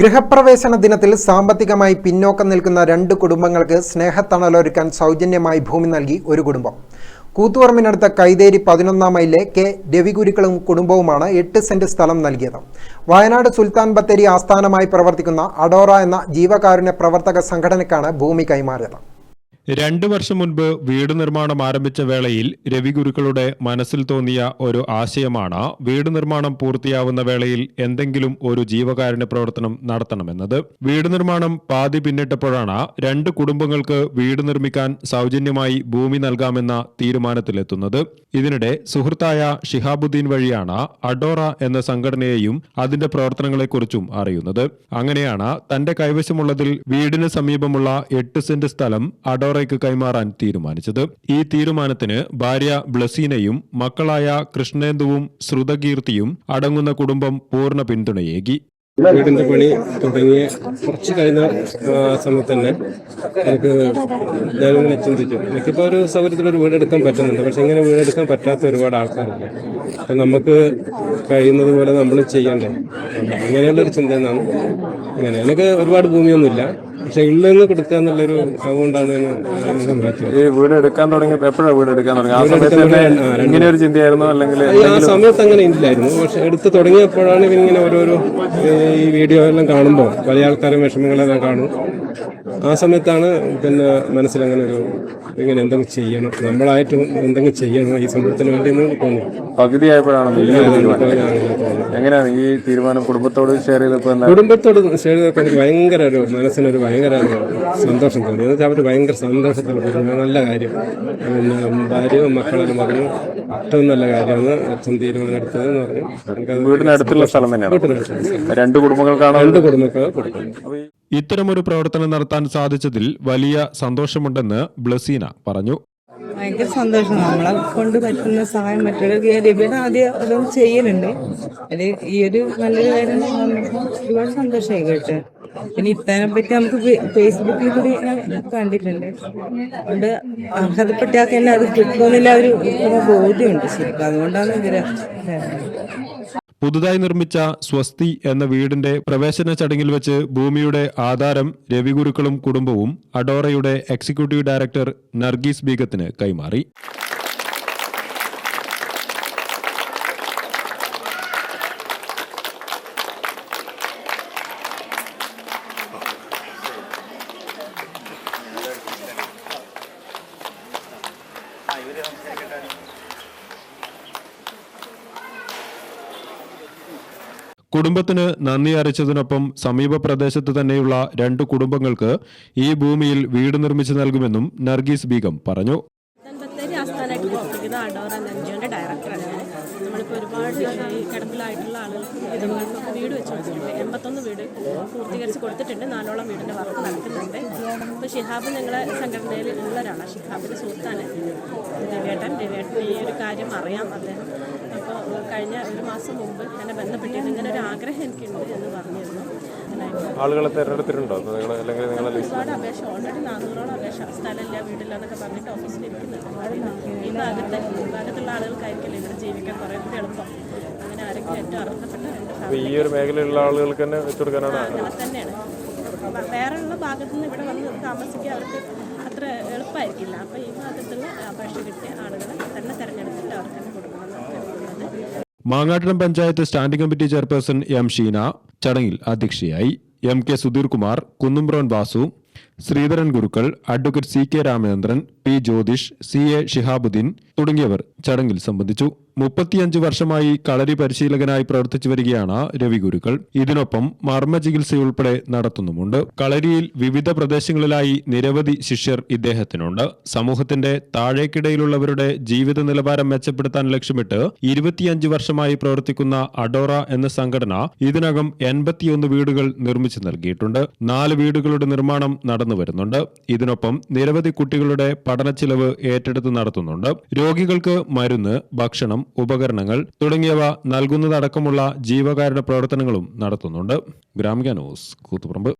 ഗൃഹപ്രവേശന ദിനത്തിൽ സാമ്പത്തികമായി പിന്നോക്കം നിൽക്കുന്ന രണ്ട് കുടുംബങ്ങൾക്ക് സ്നേഹത്തണലൊരുക്കാൻ സൗജന്യമായി ഭൂമി നൽകി ഒരു കുടുംബം. കൂത്തുപറമ്പിനടുത്ത കൈതേരി പതിനൊന്നാം മൈലിലെ കെ. രവികുരുക്കളും കുടുംബവുമാണ് എട്ട് സെന്റ് സ്ഥലം നൽകിയത്. വയനാട് സുൽത്താൻ ബത്തേരി ആസ്ഥാനമായി പ്രവർത്തിക്കുന്ന അഡോറ എന്ന ജീവകാരുണ്യ പ്രവർത്തക സംഘടനയ്ക്കാണ് ഭൂമി കൈമാറിയത്. രണ്ടു വർഷം മുൻപ് വീട് നിർമ്മാണം ആരംഭിച്ച വേളയിൽ രവിഗുരുക്കളുടെ മനസ്സിൽ തോന്നിയ ഒരു ആശയമാണ് വീട് നിർമ്മാണം പൂർത്തിയാവുന്ന വേളയിൽ എന്തെങ്കിലും ഒരു ജീവകാരുണ്യ പ്രവർത്തനം നടത്തണമെന്നത്. വീട് നിർമ്മാണം പാതി പിന്നിട്ടപ്പോഴാണ് രണ്ട് കുടുംബങ്ങൾക്ക് വീട് നിർമ്മിക്കാൻ സൗജന്യമായി ഭൂമി നൽകാമെന്ന തീരുമാനത്തിലെത്തുന്നത്. ഇതിനിടെ സുഹൃത്തായ ഷിഹാബുദ്ദീൻ വഴിയാണ് അഡോറ എന്ന സംഘടനയെയും അതിന്റെ പ്രവർത്തനങ്ങളെക്കുറിച്ചും അറിയുന്നത്. അങ്ങനെയാണ് തന്റെ കൈവശമുള്ളതിൽ വീടിന് സമീപമുള്ള എട്ട് സെന്റ് സ്ഥലം അഡോറയ്ക്ക് കൈമാറാൻ തീരുമാനിച്ചത്. ഈ തീരുമാനത്തിന് ഭാര്യ ബ്ലസീനയും മക്കളായ കൃഷ്ണേന്ദുവും ശ്രുതകീർത്തിയും അടങ്ങുന്ന കുടുംബം പൂർണ പിന്തുണയേകി. വീടിന്റെ പണി തുടങ്ങിയ കുറച്ച് കഴിഞ്ഞ സമയത്ത് തന്നെ എനിക്ക് ഞാനിങ്ങനെ ചിന്തിച്ചു. എനിക്കിപ്പോൾ ഒരു സൗകര്യത്തിലൊരു വീട് എടുക്കാൻ പറ്റുന്നുണ്ട്. പക്ഷെ ഇങ്ങനെ വീട് എടുക്കാൻ പറ്റാത്ത ഒരുപാട് ആൾക്കാരുണ്ട്. അപ്പൊ നമുക്ക് കഴിയുന്നത് പോലെ നമ്മൾ ചെയ്യണ്ടേ? അങ്ങനെയുള്ളൊരു ചിന്ത എന്നാണ് ഇങ്ങനെ. എനിക്ക് ഒരുപാട് ഭൂമിയൊന്നുമില്ല. പക്ഷെ ഉള്ളതെന്ന് കൊടുക്കുക എന്നുള്ളൊരു അതുകൊണ്ടാണ് ഞാൻ സംഭവിച്ചത് ഈ വീട് എടുക്കാൻ തുടങ്ങിയപ്പോ എപ്പോഴാണ് വീട് എടുക്കാൻ തുടങ്ങി ആ സമയത്ത് ഇങ്ങനെ ഒരു ചിന്തയായിരുന്നു? അല്ലെങ്കിൽ ആ സമയത്ത് അങ്ങനെ ഇല്ലായിരുന്നു. പക്ഷെ എടുത്ത് തുടങ്ങിയപ്പോഴാണ് ഇങ്ങനെ ഓരോരോ ഈ വീഡിയോ എല്ലാം കാണുമ്പോൾ പല ആൾക്കാരും വിഷമങ്ങളെല്ലാം കാണും. ആ സമയത്താണ് പിന്നെ മനസ്സിൽ അങ്ങനെ ഒരു ഇങ്ങനെ എന്തെങ്കിലും ചെയ്യണം. നമ്മളായിട്ട് എന്തെങ്കിലും ചെയ്യണം ഈ സംഭവത്തിന് വേണ്ടി എന്ന് തോന്നി. പകുതിയായപ്പോഴാണ്. എങ്ങനെയാണ് ഈ തീരുമാനം കുടുംബത്തോട് ഷെയർ ചെയ്തപ്പോ എന്താ? കുടുംബത്തോട് ഷെയർ ചെയ്തപ്പോൾ എനിക്ക് ഭയങ്കര ഒരു മനസ്സിനൊരു ഭയങ്കര സന്തോഷം തോന്നി. എന്ന് വെച്ചാൽ അവർ ഭയങ്കര സന്തോഷത്തിൽ പറഞ്ഞു നല്ല കാര്യം. പിന്നെ ഭാര്യയും മക്കളും പറഞ്ഞു ഏറ്റവും നല്ല കാര്യമാണ് അച്ഛൻ തീരുമാനം എടുത്തതെന്ന് പറഞ്ഞു. എനിക്കത് വീടിനടുത്തുള്ള സ്ഥലം തന്നെയാണ്? രണ്ട് കുടുംബങ്ങൾക്കാണ്? രണ്ട് കുടുംബക്കാർ കൊടുക്കുന്നത്. ഇത്തരമൊരു പ്രവർത്തനം നടത്താൻ സാധിച്ചതിൽ വലിയ സന്തോഷമുണ്ടെന്ന് ബ്ലസീന പറഞ്ഞു. ഭയങ്കര സന്തോഷം. നമ്മളെ കൊണ്ട് പറ്റുന്ന സഹായം മറ്റുള്ളവർക്ക് ഞാൻ രബിയുടെ ആദ്യം അതും ചെയ്യലുണ്ട്. അത് ഈ ഒരു നല്ലൊരു കാര്യം ഒരുപാട് സന്തോഷമായി കേട്ട്. പിന്നെ ഇത്തനെ പറ്റി നമുക്ക് ഫേസ്ബുക്കിൽ കൂടി കണ്ടിട്ടുണ്ട്. അതുകൊണ്ട് അർഹതപ്പെട്ട ആൾക്ക് തന്നെ അത് കിട്ടുമെന്നില്ല ഒരു ബോധ്യമുണ്ട് ശരിക്കും. അതുകൊണ്ടാണ് ഇവരെ പുതുതായി നിർമ്മിച്ച സ്വസ്തി എന്ന വീടിന്റെ പ്രവേശന ചടങ്ങിൽ വെച്ച് ഭൂമിയുടെ ആധാരം രവിഗുരുക്കളും കുടുംബവും അഡോറയുടെ എക്സിക്യൂട്ടീവ് ഡയറക്ടർ നർഗീസ് ബീഗത്തിന് കൈമാറി. കുടുംബത്തിന് നന്ദി അറിയിച്ചതിനൊപ്പം സമീപ പ്രദേശത്ത് തന്നെയുള്ള രണ്ട് കുടുംബങ്ങൾക്ക് ഈ ഭൂമിയിൽ വീട് നിർമ്മിച്ചു നൽകുമെന്നും നർഗീസ് ബീഗം പറഞ്ഞു. നമ്മളിപ്പോൾ ഒരുപാട് ഈ കിടപ്പിലായിട്ടുള്ള ആളുകൾക്ക് വിധവകൾക്കൊക്കെ വീട് വെച്ച് കൊടുത്തിട്ടുണ്ട്. എൺപത്തൊന്ന് വീട് പൂർത്തീകരിച്ച് കൊടുത്തിട്ടുണ്ട്. നാലോളം വീടിന്റെ വർക്ക് നടക്കുന്നുണ്ട്. ഇപ്പോൾ ഷിഹാബ് ഞങ്ങളെ സംഘടനയിൽ ഉള്ളവരാണ് ഷിഹാബിന്റെ സുഹൃത്താണ് രവിയേട്ടൻ രവിയേട്ടൻ ഈ ഒരു കാര്യം അറിയാം അദ്ദേഹം. കഴിഞ്ഞ ഒരു മാസം മുമ്പ് എന്നെ ബന്ധപ്പെട്ടിരുന്നു ഇങ്ങനെ ഒരു ആഗ്രഹം എനിക്കുണ്ട് എന്ന് പറഞ്ഞിരുന്നു. ആളുകളെ തെരഞ്ഞെടുത്തിട്ടുണ്ടോ? നിങ്ങൾ അല്ലെങ്കിൽ നിങ്ങൾ ഒരുപാട് അപേക്ഷ ഓൾറെഡി നാനൂറോളം അപേക്ഷ സ്ഥലമില്ല വീടില്ല എന്നൊക്കെ പറഞ്ഞിട്ട് ഓഫീസിൽ ഇരിക്കുന്നുണ്ട്. ഈ ഭാഗത്ത് ഭാഗത്തുള്ള ആളുകൾക്കായിരിക്കില്ല ഇവിടെ ജീവിക്കാൻ കുറേ കൂടി എളുപ്പം. അങ്ങനെ ആരെങ്കിലും ഏറ്റവും അർഹപ്പെട്ട രണ്ട് ഈ ഒരു മേഖലയിലുള്ള ആളുകൾക്ക് തന്നെ വെച്ചു കൊടുക്കാനാണ് അങ്ങനെ തന്നെയാണ് വേറെയുള്ള ഭാഗത്തു നിന്ന് ഇവിടെ വന്ന് താമസിക്കാൻ അവർക്ക് അത്ര എളുപ്പമായിരിക്കില്ല. അപ്പോൾ ഈ ഭാഗത്തുള്ള അപേക്ഷ കിട്ടിയ ആളുകളെ തന്നെ തിരഞ്ഞെടുക്കും. Mangattulam panchayat standing committee chairperson M Sheena ചടങ്ങിൽ അധ്യക്ഷയായി M K Sudheer Kumar Kunnumbron Vasu Sreedharan Gurukkal advocate C K Ramachandran P Jyothish C A Shihabuddin തുടങ്ങിയവർ ചടങ്ങിൽ സംബന്ധിച്ചു. മുപ്പത്തിയഞ്ച് വർഷമായി കളരി പരിശീലകനായി പ്രവർത്തിച്ചു വരികയാണ് രവി ഗുരുക്കൾ. ഇതിനൊപ്പം മർമ്മ ചികിത്സയുൾപ്പെടെ നടത്തുന്നുമുണ്ട്. കളരിയിൽ വിവിധ പ്രദേശങ്ങളിലായി നിരവധി ശിഷ്യർ ഇദ്ദേഹത്തിനുണ്ട്. സമൂഹത്തിന്റെ താഴേക്കിടയിലുള്ളവരുടെ ജീവിത നിലവാരം മെച്ചപ്പെടുത്താൻ ലക്ഷ്യമിട്ട് ഇരുപത്തിയഞ്ച് വർഷമായി പ്രവർത്തിക്കുന്ന അഡോറ എന്ന സംഘടന ഇതിനകം എൺപത്തിയൊന്ന് വീടുകൾ നിർമ്മിച്ചു നൽകിയിട്ടുണ്ട്. നാല് വീടുകളുടെ നിർമ്മാണം നടന്നു വരുന്നുണ്ട്. ഇതിനൊപ്പം നിരവധി കുട്ടികളുടെ പഠന പഠനച്ചിലവ് ഏറ്റെടുത്ത് നടത്തുന്നുണ്ട്. രോഗികൾക്ക് മരുന്ന് ഭക്ഷണം ഉപകരണങ്ങൾ തുടങ്ങിയവ നൽകുന്നതടക്കമുള്ള ജീവകാരുടെ പ്രവർത്തനങ്ങളും നടത്തുന്നുണ്ട്. ഗ്രാമിക ന്യൂസ് കൂത്തുപറമ്പ്.